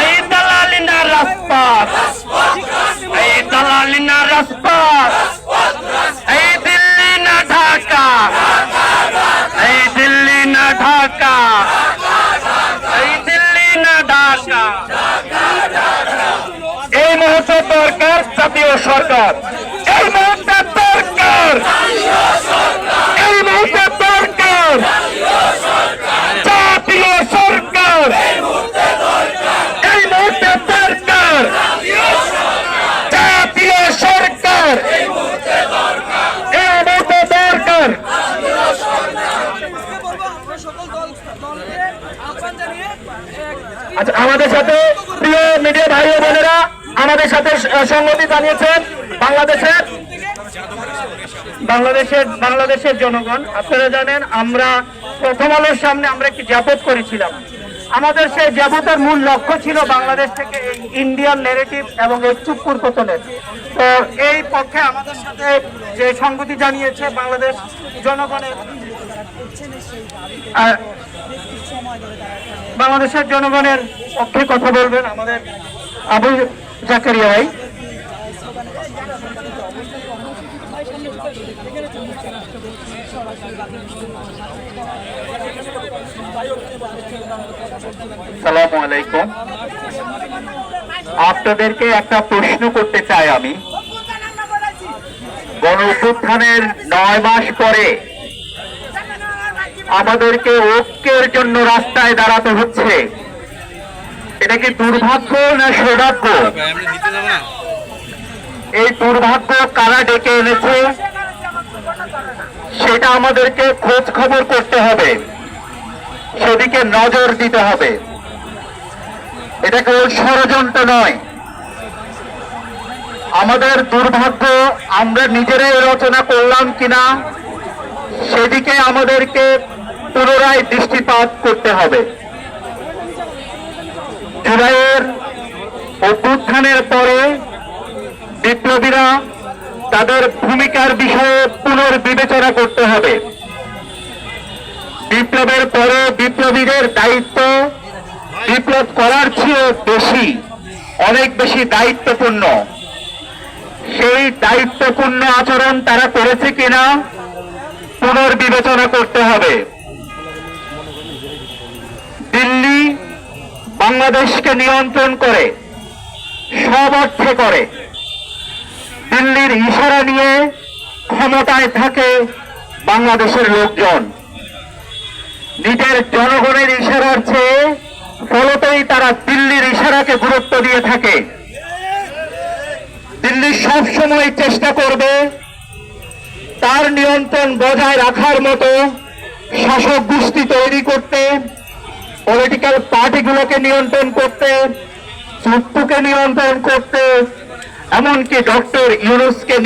এই এই দরকার জাতীয় সরকার এই মুহূর্তে দরকার এই মুহূর্তে দরকার জাতীয় সরকার এই মুহূর্তে দরকার জাতীয় সরকার এই মুহূর্তে দরকার সকল দল দলকে আহ্বান জানিয়ে এক আচ্ছা আমাদের সাথে প্রিয় মিডিয়া ভাই ও বোনেরা আমাদের সাথে সংগতি জানিয়েছেন বাংলাদেশের বাংলাদেশের বাংলাদেশের জনগণ। আপনারা জানেন, আমরা প্রথম আলোর সামনে আমরা একটি জাপত করেছিলাম। আমাদের সেই জাপতের মূল লক্ষ্য ছিল বাংলাদেশ থেকে ইন্ডিয়ান নেগেটিভ এবং এই চুপুর পতনের। তো এই পক্ষে আমাদের সাথে যে সংগতি জানিয়েছে বাংলাদেশ জনগণের বাংলাদেশের জনগণের পক্ষে কথা বলবেন আমাদের আবু জাকারিয়া ভাই। সালামু আলাইকুম। আপনাদেরকে একটা প্রশ্ন করতে চাই আমি। গণ নয় মাস পরে আমাদেরকে ঐক্যের জন্য রাস্তায় দাঁড়াতে হচ্ছে। এটা কি দুর্ভাগ্য না সৌভাগ্য? এই দুর্ভাগ্য কারা ডেকে এনেছে? সেটা আমাদেরকে খোঁজ খবর করতে হবে। সেদিকে নজর দিতে হবে। এটা কেবল ষড়যন্ত্র নয়। আমাদের দুর্ভাগ্য আমরা নিজেরাই রচনা করলাম কিনা সেদিকে আমাদেরকে পুনরায় দৃষ্টিপাত করতে হবে। জুলাইয়ের অভ্যুত্থানের পরে বিপ্লবীরা তাদের ভূমিকার বিষয়ে পুনর্বিবেচনা করতে হবে। বিপ্লবের পরে বিপ্লবীদের দায়িত্ব বিপ্লব করার চেয়ে বেশি, অনেক বেশি দায়িত্বপূর্ণ। সেই দায়িত্বপূর্ণ আচরণ তারা করেছে কিনা পুনর্বিবেচনা করতে হবে। দিল্লি বাংলাদেশকে নিয়ন্ত্রণ করে, সব অর্থে করে। দিল্লির ইশারা নিয়ে ক্ষমতায় থাকে বাংলাদেশের লোকজন। নিজের জনগণের ইশারার চেয়ে ফলতেই তারা দিল্লির ইশারাকে গুরুত্ব দিয়ে থাকে। দিল্লি সব সময় চেষ্টা করবে তার নিয়ন্ত্রণ বজায় রাখার মতো শাসক গোষ্ঠী তৈরি করতে পলিটিক্যাল পার্টিগুলোকে নিয়ন্ত্রণ করতে, চুপ্পুকে নিয়ন্ত্রণ করতে, এমনকি ডক্টর ইউনুসকে